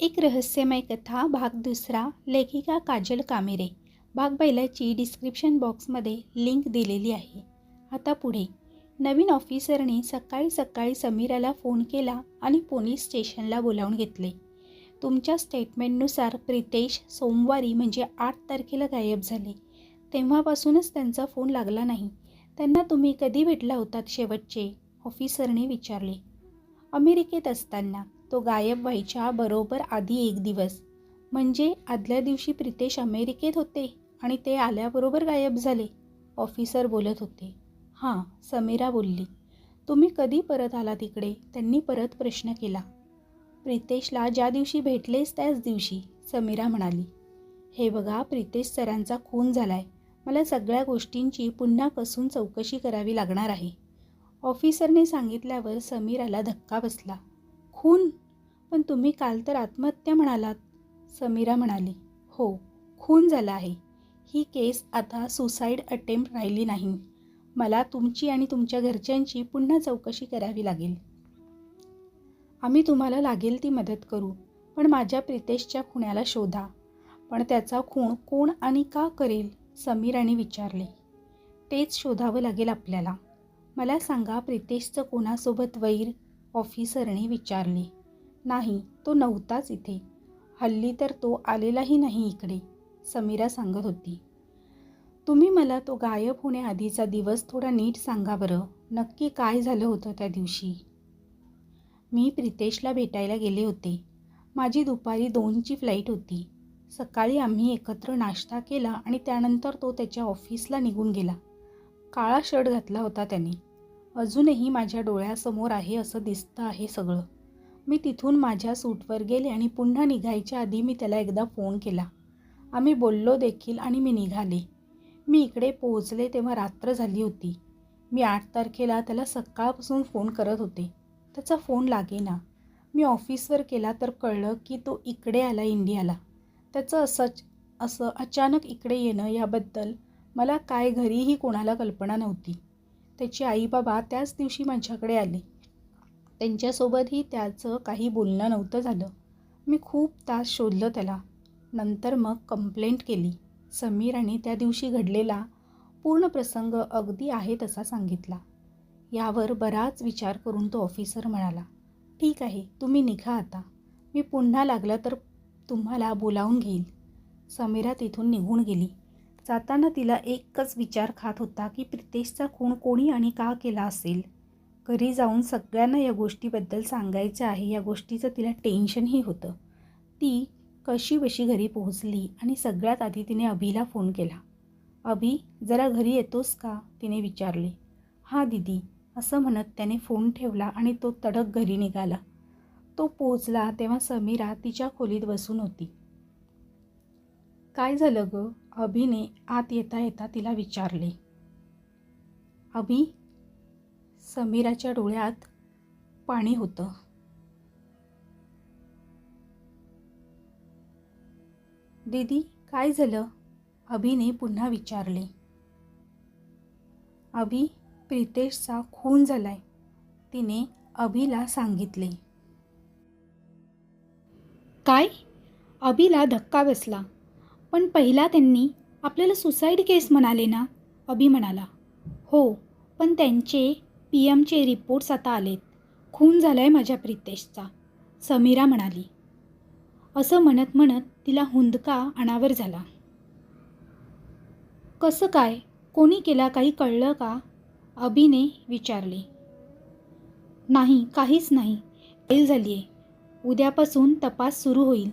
एक रहस्यमय कथा भाग दुसरा लेखिका काजल कामेरे. भाग पहिल्याची डिस्क्रिप्शन बॉक्समध्ये लिंक दिलेली आहे. आता पुढे. नवीन ऑफिसरने सकाळी सकाळी समीराला फोन केला आणि पोलीस स्टेशनला बोलावून घेतले. तुमच्या स्टेटमेंटनुसार प्रितेश सोमवारी म्हणजे आठ तारखेला गायब झाले. तेव्हापासूनच त्यांचा फोन लागला नाही. त्यांना तुम्ही कधी भेटला होतात शेवटचे? ऑफिसरने विचारले. अमेरिकेत असताना. तो गायब व्हायच्या बरोबर आधी एक दिवस. म्हणजे आदल्या दिवशी प्रितेश अमेरिकेत होते आणि ते आल्याबरोबर गायब झाले ऑफिसर बोलत होते. हां समीरा बोलली. तुम्ही कधी परत आला तिकडे? त्यांनी परत प्रश्न केला. प्रितेशला ज्या दिवशी भेटलेस त्याच दिवशी समीरा म्हणाली. हे बघा प्रितेश सरांचा खून झालाय. मला सगळ्या गोष्टींची पुन्हा कसून चौकशी करावी लागणार आहे. ऑफिसरने सांगितल्यावर समीराला धक्का बसला. खून? पण तुम्ही काल तर आत्महत्या म्हणालात. समीरा म्हणाली हो खून झाला आहे. ही केस आता सुसाईड अटेम्प्ट राहिली नाही. मला तुमची आणि तुमच्या घरच्यांची पुन्हा चौकशी करावी लागेल. आम्ही तुम्हाला लागेल ती मदत करू पण माझ्या प्रितेशच्या खुण्याला शोधा. पण त्याचा खूण कोण आणि का करेल? समीराने विचारले. तेच शोधावं लागेल आपल्याला. मला सांगा प्रितेशचं कोणासोबत वैर? ऑफिसरने विचारले. नाही तो नव्हताच इथे. हल्ली तर तो आलेलाही नाही इकडे समीरा सांगत होती. तुम्ही मला तो गायब होण्याआधीचा दिवस थोडा नीट सांगा बरं नक्की काय झालं होतं त्या दिवशी? मी प्रितेशला भेटायला गेले होते. माझी दुपारी दोनची फ्लाईट होती. सकाळी आम्ही एकत्र नाश्ता केला आणि त्यानंतर तो त्याच्या ऑफिसला निघून गेला. काळा शर्ट घातला होता त्याने. अजूनही माझ्या डोळ्यासमोर आहे असं दिसतं आहे सगळं. मी तिथून माझ्या सूटवर गेले आणि पुन्हा निघायच्या आधी मी त्याला एकदा फोन केला. आम्ही बोललो देखील आणि मी निघाले. मी इकडे पोहोचले तेव्हा रात्र झाली होती. मी आठ तारखेला त्याला सकाळपासून फोन करत होते. त्याचा फोन लागेना. मी ऑफिसवर केला तर कळलं की तो इकडे आला इंडियाला. त्याचं असंच असं अचानक इकडे येणं याबद्दल मला काय घरीही कोणाला कल्पना नव्हती. त्याची आई बाबा त्याच दिवशी माझ्याकडे आले. त्यांच्यासोबतही त्याचं काही बोलणं नव्हतं झालं. मी खूप तास शोधलं त्याला. नंतर मग कंप्लेंट केली. समीराने त्या दिवशी घडलेला पूर्ण प्रसंग अगदी आहे तसा सांगितला. यावर बराच विचार करून तो ऑफिसर म्हणाला ठीक आहे तुम्ही निघा आता. मी पुन्हा लागलं तर तुम्हाला बोलावून घेईल. समीरा तिथून निघून गेली. जाताना तिला एकच विचार खात होता की प्रितेशचा खून कोणी आणि का केला असेल? घरी जाऊन सगळ्यांना या गोष्टीबद्दल सांगायचं आहे या गोष्टीचं तिला टेन्शनही होतं. ती कशी बशी घरी पोहोचली आणि सगळ्यात आधी तिने अभिला फोन केला. अभि जरा घरी येतोस का? तिने विचारले. हां दिदी असं म्हणत त्याने फोन ठेवला आणि तो तडक घरी निघाला. तो पोचला तेव्हा समीरा तिच्या खोलीत बसून होती. काय झालं ग? अभिने आत येता येता तिला विचारले. अभि समीराच्या डोळ्यात पाणी होतं. दीदी काय झालं? अभिने पुन्हा विचारले. अभि प्रितेशचा खून झालाय तिने अभिला सांगितले. काय? अभिला धक्का बसला. पण पहिला त्यांनी आपल्याला सुसाईड केस म्हणाले ना? अभि म्हणाला. हो पण त्यांचे पी एमचे रिपोर्ट्स आता आलेत. खून झाला आहे माझ्या प्रितेशचा समीरा म्हणाली. असं म्हणत म्हणत तिला हुंदका अनावर झाला. कसं काय? कोणी केला काही कळलं का? अभिने विचारले. नाही काहीच नाही. फेल झाली आहे उद्यापासून तपास सुरू होईल.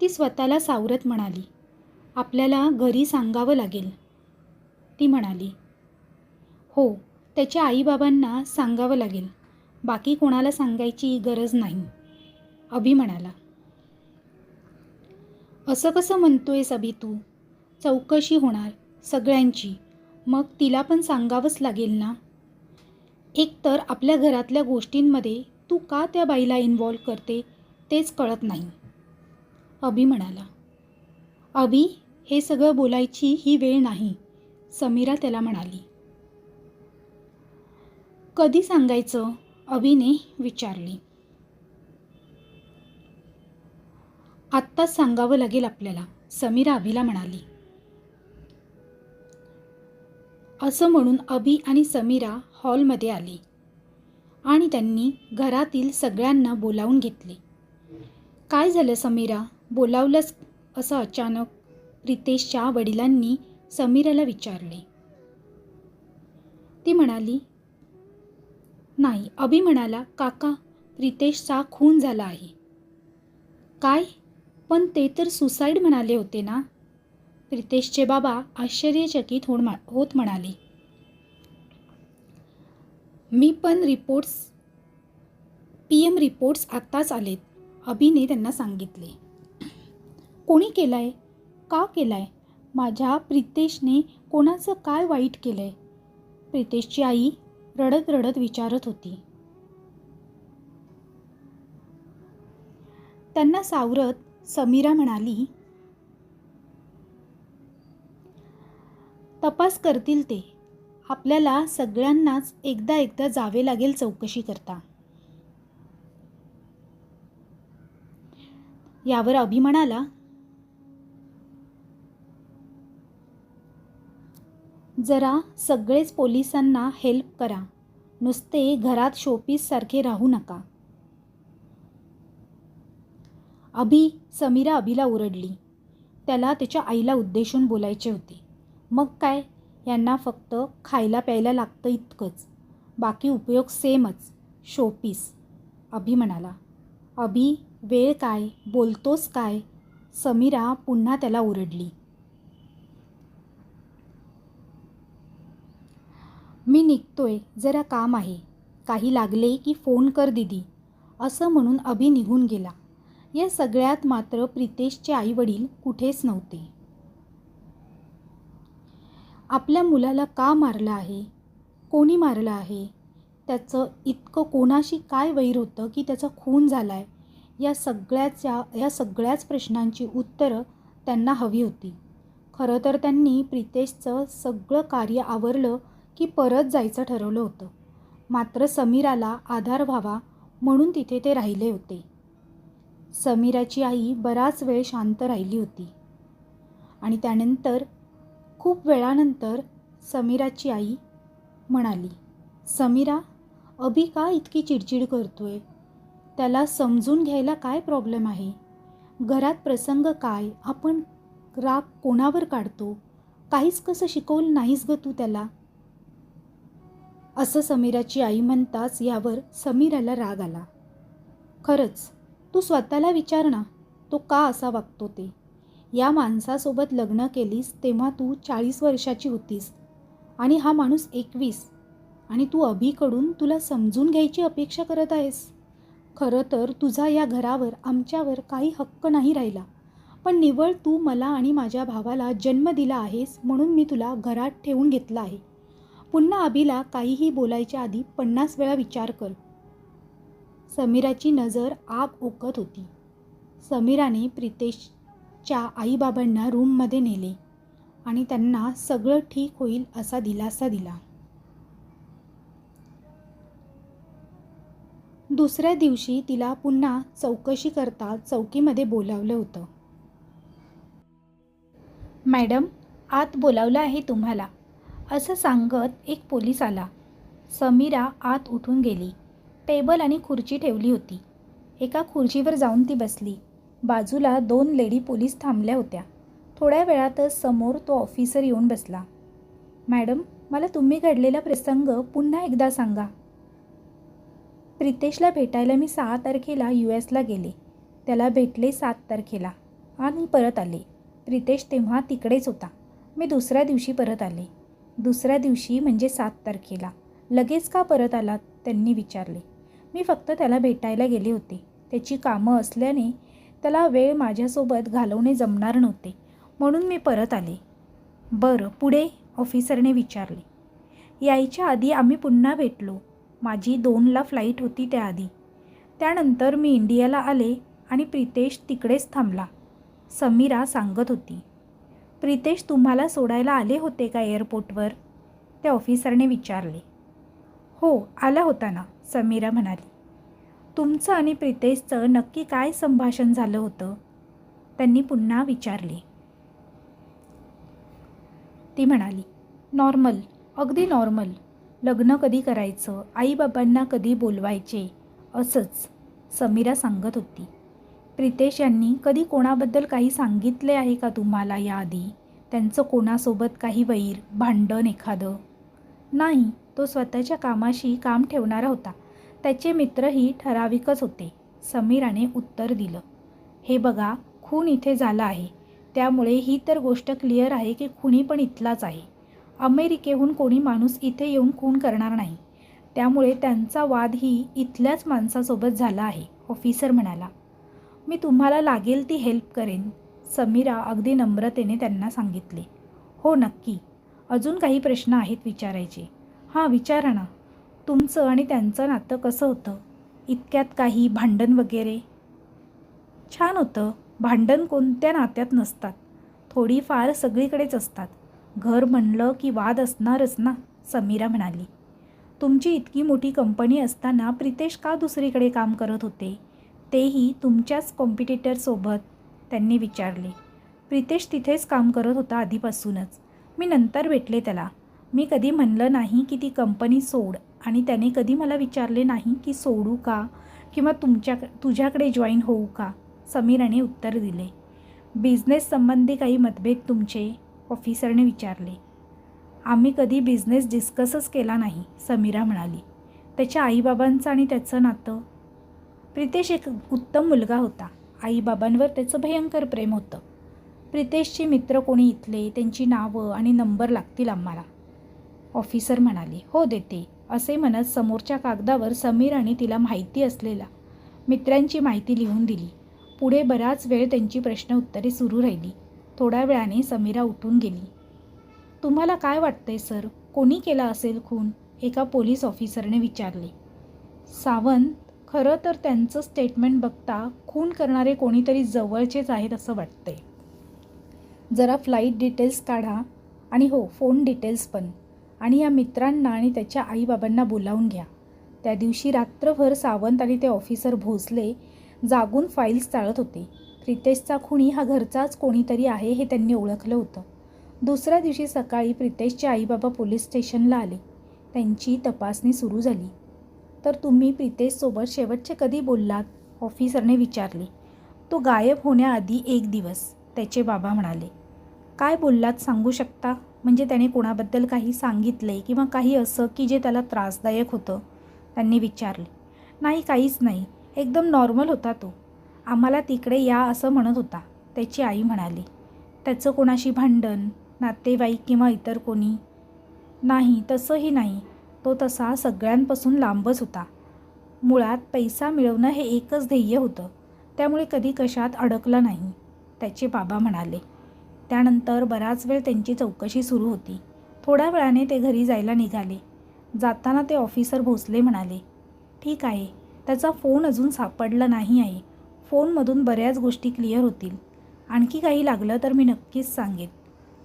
ती स्वतःला सावरत म्हणाली. आपल्याला घरी सांगावं लागेल. ती म्हणाली. हो त्याच्या आईबाबांना सांगावं लागेल. बाकी कोणाला सांगायची गरज नाही. अभि म्हणाला. असं कसं म्हणतोयस अभि तू? चौकशी होणार सगळ्यांची. मग तिला पण सांगावंच लागेल ना? एकतर आपल्या घरातल्या गोष्टींमध्ये तू का त्या बाईला इन्वॉल्व करते तेच कळत नाही. अभि म्हणाला. अभि हे सगळं बोलायची ही वेळ नाही समीरा त्याला म्हणाली. कधी सांगायचं? अभिने विचारले. आत्ताच सांगावं लागेल आपल्याला समीरा अभिला म्हणाली. असं म्हणून अभि आणि समीरा हॉलमध्ये आली आणि त्यांनी घरातील सगळ्यांना बोलावून घेतले. काय झालं समीरा? बोलावलंच असं अचानक प्रितेशच्या वडिलांनी समीराला विचारले. ती म्हणाली नाही अभि म्हणाला काका प्रितेशचा खून झाला आहे. काय? पण ते तर सुसाईड म्हणाले होते ना? प्रितेशचे बाबा आश्चर्यचकित होण मा होत म्हणाले. मी पण रिपोर्ट्स पी एम रिपोर्ट्स आत्ताच आलेत अभिने त्यांना सांगितले. कोणी केलं आहे का केलं आहे माझ्या प्रितेशने कोणाचं काय वाईट केलं आहे प्रितेशची आई रडत रडत विचारत होती. त्यांना सावरत समीरा म्हणाली तपास करतील ते. आपल्याला सगळ्यांनाच एकदा एकदा जावे लागेल चौकशी करता. यावर अभिमानाला म्हणाला जरा सगळेच पोलिसांना हेल्प करा. नुसते घरात शोपीससारखे राहू नका. अभि समीरा अभिला ओरडली. त्याला त्याच्या आईला उद्देशून बोलायचे होते. मग काय? यांना फक्त खायला प्यायला लागतं इतकंच. बाकी उपयोग सेमच. शोपीस अभि म्हणाला. अभि वेळ काय? बोलतोस काय? समीरा पुन्हा त्याला ओरडली. मी निघतोय जरा काम आहे. काही लागले की फोन कर दिदी असं म्हणून अभि निघून गेला. या सगळ्यात मात्र प्रितेशचे आईवडील कुठेच नव्हते. आपल्या मुलाला का मारलं आहे? कोणी मारलं आहे? त्याचं इतकं कोणाशी काय वैर होतं की त्याचा खून झाला आहे या सगळ्याच्या या सगळ्याच प्रश्नांची उत्तरं त्यांना हवी होती. खरं तर त्यांनी प्रितेशचं सगळं कार्य आवरलं की परत जायचं ठरवलं होतं. मात्र समीराला आधार व्हावा म्हणून तिथे ते राहिले होते. समीराची आई बराच वेळ शांत राहिली होती. आणि त्यानंतर खूप वेळानंतर समीराची आई म्हणाली समीरा अभि का इतकी चिडचिड करतोय? त्याला समजून घ्यायला काय प्रॉब्लेम आहे? घरात प्रसंग काय? आपण राग कोणावर काढतो? काहीच कसं शिकवलं नाहीस ग तू त्याला? असं समीराची आई म्हणताच यावर समीराला राग आला. खरंच तू स्वतःला विचार ना तो का असा वागतो ते? या माणसासोबत लग्न केलीस तेव्हा तू चाळीस वर्षाची होतीस आणि हा माणूस एकवीस आणि तू अभिकडून तुला समजून घ्यायची अपेक्षा करत आहेस. खरं तर तुझा या घरावर आमच्यावर काही हक्क नाही राहिला. पण निवळ तू मला आणि माझ्या भावाला जन्म दिला आहेस म्हणून मी तुला घरात ठेवून घेतला आहे. पुन्हा अभिला काहीही बोलायच्या आधी पन्नास वेळा विचार कर. समीराची नजर आग ओकत होती. समीराने प्रितेशच्या आईबाबांना रूममध्ये नेले आणि त्यांना सगळं ठीक होईल असा दिलासा दिला. दुसऱ्या दिवशी तिला पुन्हा चौकशी करता चौकीमध्ये बोलावलं होतं. मॅडम आत बोलावलं आहे तुम्हाला. असं सांगत एक पोलीस आला. समीरा आत उठून गेली. टेबल आणि खुर्ची ठेवली होती. एका खुर्चीवर जाऊन ती बसली. बाजूला दोन लेडी पोलीस थांबल्या होत्या. थोड्या वेळातच समोर तो ऑफिसर येऊन बसला. मॅडम मला तुम्ही घडलेला प्रसंग पुन्हा एकदा सांगा. प्रितेशला भेटायला मी सहा तारखेला यू एसला गेले. त्याला भेटले सात तारखेला. आणि परत आले. प्रितेश तेव्हा तिकडेच होता. मी दुसऱ्या दिवशी परत आले. दुसऱ्या दिवशी म्हणजे सात तारखेला. लगेच का परत आलात त्यांनी विचारले. मी फक्त त्याला भेटायला गेले होते. त्याची कामं असल्याने त्याला वेळ माझ्यासोबत घालवणे जमणार नव्हते. म्हणून मी परत आले. बरं पुढे? ऑफिसरने विचारले. यायच्या आधी आम्ही पुन्हा भेटलो. माझी दोनला फ्लाईट होती त्याआधी. त्यानंतर मी इंडियाला आले आणि प्रितेश तिकडेच थांबला. समीरा सांगत होती. प्रितेश तुम्हाला सोडायला आले होते का एअरपोर्टवर? त्या ऑफिसरने विचारले. हो आला होता ना समीरा म्हणाली. तुमचं आणि प्रितेशचं नक्की काय संभाषण झालं होतं? त्यांनी पुन्हा विचारले. ती म्हणाली नॉर्मल अगदी नॉर्मल. लग्न कधी करायचं? आईबाबांना कधी बोलवायचे? असंच समीरा सांगत होती. प्रितेश यांनी कधी कोणाबद्दल काही सांगितले आहे का तुम्हाला याआधी? त्यांचं कोणासोबत काही वैर भांडण एखादं? नाही तो स्वतःच्या कामाशी काम ठेवणारा होता. त्याचे मित्रही ठराविकच होते. समीराने उत्तर दिलं. हे बघा खून इथे झाला आहे. त्यामुळे ही तर गोष्ट क्लिअर आहे की खुणी पण इथलाच आहे. अमेरिकेहून कोणी माणूस इथे येऊन खून करणार नाही. त्यामुळे त्यांचा वादही इथल्याच माणसासोबत झाला आहे ऑफिसर म्हणाला. मी तुम्हाला लागेल ती हेल्प करेन समीरा अगदी नम्रतेने त्यांना सांगितले. हो नक्की. अजून काही प्रश्न आहेत विचारायचे. हां विचारा ना. तुमचं आणि त्यांचं नातं कसं होतं? इतक्यात काही भांडण वगैरे? छान होतं. भांडण कोणत्या नात्यात नसतात. थोडीफार सगळीकडेच असतात. घर म्हणलं की वाद असणारच ना समीरा म्हणाली. तुमची इतकी मोठी कंपनी असताना प्रितेश का दुसरीकडे काम करत होते? तेही तुमच्याच कॉम्पिटिटरसोबत त्यांनी विचारले. प्रितेश तिथेच काम करत होता आधीपासूनच. मी नंतर भेटले त्याला. मी कधी म्हणलं नाही की ती कंपनी सोड आणि त्याने कधी मला विचारले नाही की सोडू का किंवा तुमच्या तुझ्याकडे जॉईन होऊ का? समीराने उत्तर दिले. बिझनेस संबंधी काही मतभेद तुमचे? ऑफिसरने विचारले. आम्ही कधी बिझनेस डिस्कसच केला नाही समीरा म्हणाली. त्याच्या आईबाबांचं आणि त्याचं नातं प्रितेश एक उत्तम मुलगा होता. आईबाबांवर त्याचं भयंकर प्रेम होतं. प्रितेशचे मित्र कोणी इथले त्यांची नावं आणि नंबर लागतील आम्हाला. ऑफिसर म्हणाले हो देते असे म्हणत समोरच्या कागदावर समीराने तिला माहिती असलेला मित्रांची माहिती लिहून दिली. पुढे बराच वेळ त्यांची प्रश्न उत्तरे सुरू राहिली. थोड्या वेळाने समीरा उठून गेली. तुम्हाला काय वाटतंय सर? कोणी केला असेल खून? एका पोलीस ऑफिसरने विचारले. सावंत खरं तर त्यांचं स्टेटमेंट बघता खून करणारे कोणीतरी जवळचेच आहेत असं वाटतंय. जरा फ्लाईट डिटेल्स काढा आणि हो फोन डिटेल्स पण. आणि या मित्रांना आणि त्याच्या आईबाबांना बोलावून घ्या. त्या दिवशी रात्रभर सावंत आणि ते ऑफिसर भोसले जागून फाईल्स चाळत होते. प्रितेशचा खुणी हा घरचाच कोणीतरी आहे हे त्यांनी ओळखलं होतं. दुसऱ्या दिवशी सकाळी प्रितेशचे आईबाबा पोलीस स्टेशनला आले. त्यांची तपासणी सुरू झाली. तर तुम्ही प्रितेशसोबत शेवटचे कधी बोललात? ऑफिसरने विचारले. तो गायब होण्याआधी एक दिवस त्याचे बाबा म्हणाले. काय बोललात सांगू शकता? म्हणजे त्याने कोणाबद्दल काही सांगितले किंवा काही असं की जे त्याला त्रासदायक होतं? त्यांनी विचारले. नाही काहीच नाही. एकदम नॉर्मल होता तो. आम्हाला तिकडे या असं म्हणत होता. त्याची आई म्हणाली. त्याचं कोणाशी भांडण नातेवाईक किंवा इतर कोणी? नाही तसंही नाही. तो तसा सगळ्यांपासून लांबच होता. मुळात पैसा मिळवणं हे एकच ध्येय होतं. त्यामुळे कधी कशात अडकला नाही त्याचे बाबा म्हणाले. त्यानंतर बराच वेळ त्यांची चौकशी सुरू होती. थोड्या वेळाने ते घरी जायला निघाले. जाताना ते ऑफिसर भोसले म्हणाले ठीक आहे त्याचा फोन अजून सापडला नाही आहे. फोनमधून बऱ्याच गोष्टी क्लिअर होतील. आणखी काही लागलं तर मी नक्कीच सांगेन.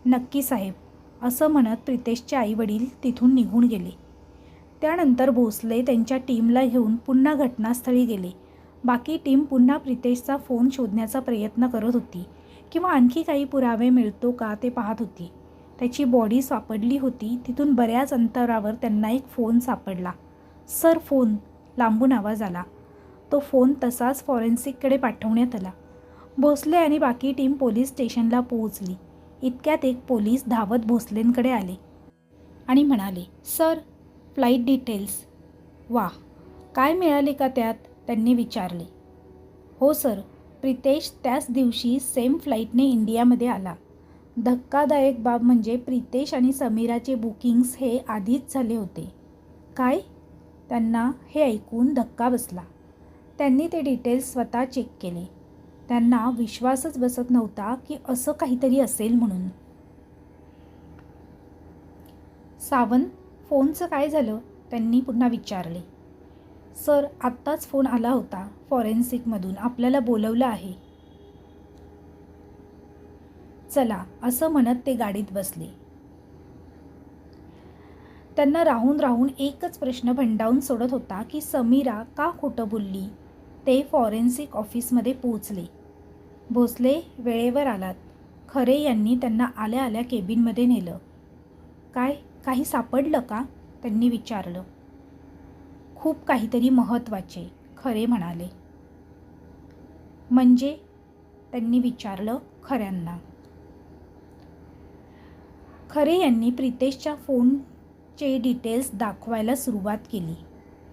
नक्की साहेब असं म्हणत प्रितेशचे आईवडील तिथून निघून गेले. त्यानंतर भोसले त्यांच्या टीमला घेऊन पुन्हा घटनास्थळी गेले. बाकी टीम पुन्हा प्रितेशचा फोन शोधण्याचा प्रयत्न करत होती किंवा आणखी काही पुरावे मिळतो का ते पाहत होती. त्याची बॉडी सापडली होती तिथून बऱ्याच अंतरावर त्यांना एक फोन सापडला. Sir phone. लांबून आवाज आला. तो फोन तसाच फॉरेन्सिककडे पाठवण्यात आला. भोसले आणि बाकी टीम पोलीस स्टेशनला पोहोचली. इतक्यात एक पोलीस धावत भोसलेंकडे आले आणि म्हणाले सर फ्लाईट डिटेल्स. वा काय मिळाले का त्यात? त्यांनी विचारले. हो सर प्रितेश त्याच दिवशी सेम फ्लाईटने इंडियामध्ये आला. धक्कादायक बाब म्हणजे प्रितेश आणि समीराचे बुकिंग्स हे आधीच झाले होते. काय? त्यांना हे ऐकून धक्का बसला. त्यांनी ते डिटेल्स स्वतः चेक केले. त्यांना विश्वासच बसत नव्हता की असं काहीतरी असेल म्हणून. सावंत फोनचं काय झालं? त्यांनी पुन्हा विचारले. सर आत्ताच फोन आला होता. फॉरेन्सिकमधून आपल्याला बोलवलं आहे. चला असं म्हणत ते गाडीत बसले. त्यांना राहून राहून एकच प्रश्न भंडावून सोडत होता की समीरा का खोटं बोलली? ते फॉरेन्सिक ऑफिसमध्ये पोचले भोसले वेळेवर आलात. खरे यांनी त्यांना आल्या आल्या केबिनमध्ये नेलं. काय? काही सापडलं का? त्यांनी विचारलं. खूप काहीतरी महत्त्वाचे खरे म्हणाले. म्हणजे? त्यांनी विचारलं खऱ्यांना. खरे यांनी प्रितेशच्या फोनचे डिटेल्स दाखवायला सुरुवात केली.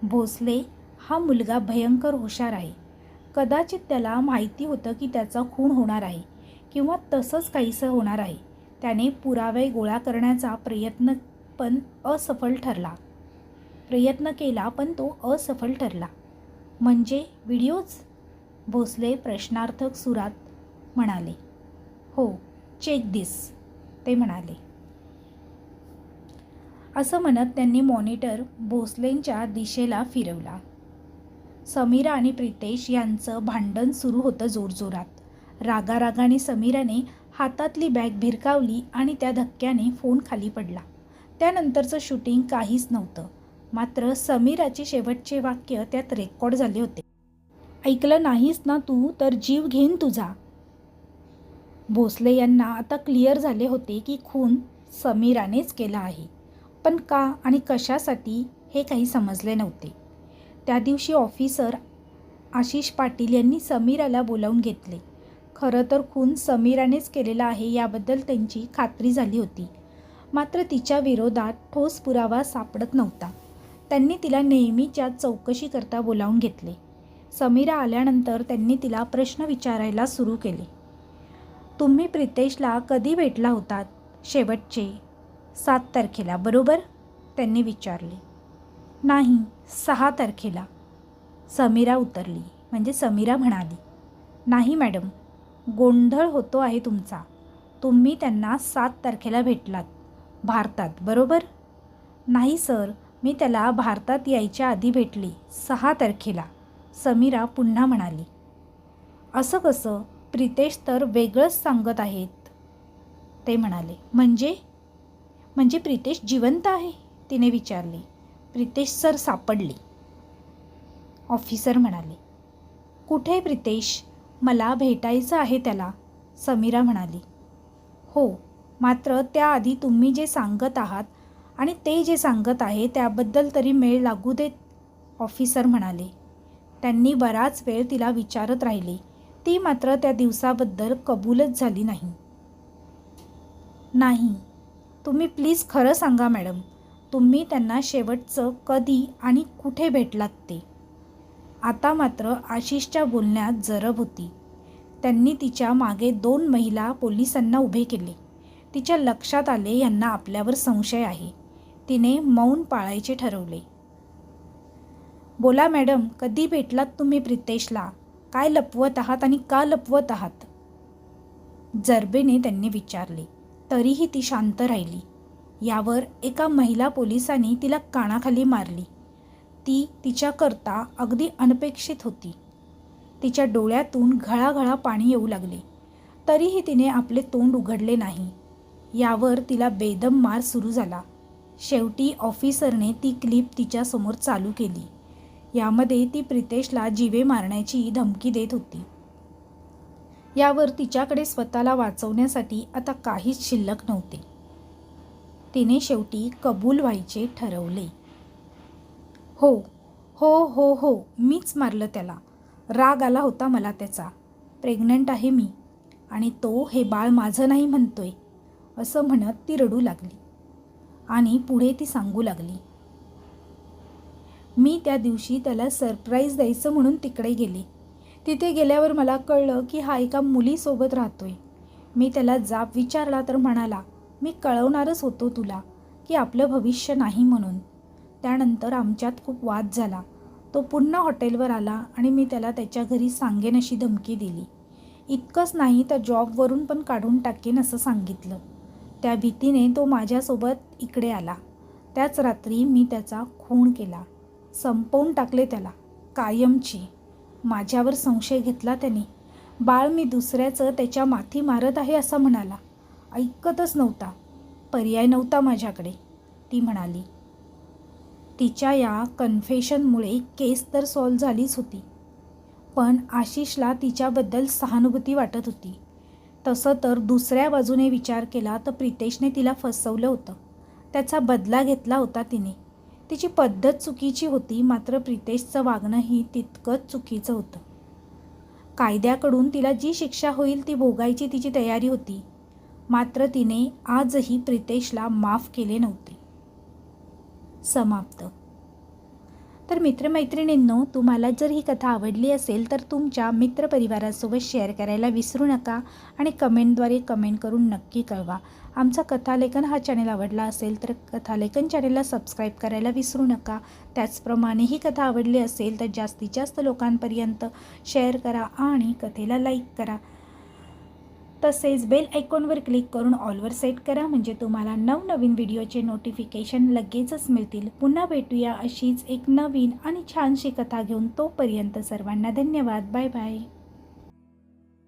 भोसले हा मुलगा भयंकर हुशार आहे. कदाचित त्याला माहिती होतं की त्याचा खून होणार आहे किंवा तसंच काहीसं होणार आहे. त्याने पुरावे गोळा करण्याचा प्रयत्न पण असफल ठरला. प्रयत्न केला पण तो असफल ठरला. म्हणजे व्हिडिओज? भोसले प्रश्नार्थक सुरात म्हणाले. हो चेक दिस ते म्हणाले. असं म्हणत त्यांनी मॉनिटर भोसलेंच्या दिशेला फिरवला. समीरा आणि प्रितेश यांचं भांडण सुरू होतं जोरजोरात. रागारागाने समीराने हातातली बॅग भिरकावली आणि त्या धक्क्याने फोन खाली पडला. त्यानंतरचं शूटिंग काहीच नव्हतं. मात्र समीराचे शेवटचे वाक्य त्यात रेकॉर्ड झाले होते. ऐकलं नाहीस ना तू तर जीव घेईन तुझा. भोसले यांना आता क्लिअर झाले होते की खून समीरानेच केला आहे. पण का आणि कशासाठी हे काही समजले नव्हते. त्या दिवशी ऑफिसर आशिष पाटील यांनी समीराला बोलावून घेतले. खरं तर खून समीरानेच केलेला आहे याबद्दल त्यांची खात्री झाली होती. मात्र तिच्या विरोधात ठोस पुरावा सापडत नव्हता. त्यांनी तिला नेहमीच्या चौकशीकरता बोलावून घेतले. समीरा आल्यानंतर त्यांनी तिला प्रश्न विचारायला सुरू केले. तुम्ही प्रितेशला कधी भेटला होतात? शेवटचे सात तारखेला बरोबर? त्यांनी विचारले. नाही सहा तारखेला. समीरा उतरली. म्हणजे समीरा म्हणाली नाही मॅडम गोंधळ होतो आहे तुमचा. तुम्ही त्यांना सात तारखेला भेटलात. भारतात. बरोबर? नाही सर. मी त्याला भारतात यायच्या आधी भेटली सहा तारखेला. समीरा पुन्हा म्हणाली. असं कसं? प्रितेश तर वेगळंच सांगत आहेत. ते म्हणाले. म्हणजे? म्हणजे प्रितेश जिवंत आहे? तिने विचारले. प्रितेश सर सापडले. ऑफिसर म्हणाले. कुठे प्रितेश? मला भेटायचं आहे त्याला. समीरा म्हणाली. हो मात्र त्याआधी तुम्ही जे सांगत आहात आणि ते जे सांगत आहे त्याबद्दल तरी मेळ लागू देत ऑफिसर म्हणाले. त्यांनी बराच वेळ तिला विचारत राहिले. ती मात्र त्या दिवसाबद्दल कबूलच झाली नाही. नाही तुम्ही प्लीज खरं सांगा मॅडम तुम्ही त्यांना शेवटचं कधी आणि कुठे भेटलात ते? आता मात्र आशिषच्या बोलण्यात जरब होती. त्यांनी तिच्यामागे दोन महिला पोलिसांना उभे केले. तिच्या लक्षात आले यांना आपल्यावर संशय आहे. तिने मौन पाळायचे ठरवले. बोला मॅडम कधी भेटलात तुम्ही प्रितेशला? काय लपवत आहात आणि का लपवत आहात? जरबेने त्यांनी विचारले. तरीही ती शांत राहिली. यावर एका महिला पोलिसांनी तिला कानाखाली मारली. ती तिच्याकरता अगदी अनपेक्षित होती. तिच्या डोळ्यातून घळाघळा पाणी येऊ लागले. तरीही तिने आपले तोंड उघडले नाही. यावर तिला बेदम मार सुरू झाला. शेवटी ऑफिसरने ती क्लिप तिच्यासमोर चालू केली. यामध्ये ती प्रितेशला जीवे मारण्याची धमकी देत होती. यावर तिच्याकडे स्वतःला वाचवण्यासाठी आता काहीच शिल्लक नव्हते. तिने शेवटी कबूल व्हायचे ठरवले. हो हो हो हो मीच मारलं त्याला. राग आला होता मला त्याचा. प्रेग्नंट आहे मी आणि तो हे बाळ माझं नाही म्हणतोय. असं म्हणत ती रडू लागली आणि पुढे ती सांगू लागली मी त्या दिवशी त्याला सरप्राईज द्यायचं म्हणून तिकडे गेले. तिथे गेल्यावर मला कळलं की हा एका मुलीसोबत राहतोय. मी त्याला जाब विचारला तर म्हणाला मी कळवणारच होतो तुला की आपलं भविष्य नाही म्हणून. त्यानंतर आमच्यात खूप वाद झाला. तो पुन्हा हॉटेलवर आला आणि मी त्याला त्याच्या घरी सांगेन अशी धमकी दिली. इतकंच नाही तर जॉबवरून पण काढून टाकेन असं सांगितलं. त्या भीतीने तो माझ्यासोबत इकडे आला. त्याच रात्री मी त्याचा खून केला. संपवून टाकले त्याला कायमची. माझ्यावर संशय घेतला त्याने. बाळ मी दुसऱ्याचं त्याच्या माथी मारत आहे असं म्हणाला. ऐकतच नव्हता. पर्याय नव्हता माझ्याकडे ती म्हणाली. तिच्या या कन्फेशनमुळे केस तर सॉल्व झालीच होती. पण आशिषला तिच्याबद्दल सहानुभूती वाटत होती. तसं तर दुसऱ्या बाजूने विचार केला तर प्रितेशने तिला फसवलं होतं. त्याचा बदला घेतला होता तिने. तिची पद्धत चुकीची होती मात्र प्रितेशचं वागणंही तितकंच चुकीचं होतं. कायद्याकडून तिला जी शिक्षा होईल ती भोगायची तिची तयारी होती. मात्र तिने आजही प्रितेशला माफ केले नव्हते. समाप्त. तर मित्रमैत्रिणींनो तुम्हाला जर ही कथा आवडली असेल तर तुमच्या मित्रपरिवारासोबत शेअर करायला विसरू नका आणि कमेंटद्वारे कमेंट करून नक्की कळवा. आमचा कथालेखन हा चॅनल आवडला असेल तर कथालेखन चॅनलला सबस्क्राईब करायला विसरू नका. त्याचप्रमाणे ही कथा आवडली असेल तर जास्तीत जास्त लोकांपर्यंत शेअर करा आणि कथेला लाईक करा. तसेच बेल आयकॉनवर क्लिक करून ऑलवर सेट करा म्हणजे तुम्हाला नवनवीन व्हिडिओचे नोटिफिकेशन लगेचच मिळतील. पुन्हा भेटूया अशीच एक नवीन आणि छानशी कथा घेऊन तोपर्यंत सर्वांना धन्यवाद. Bye bye.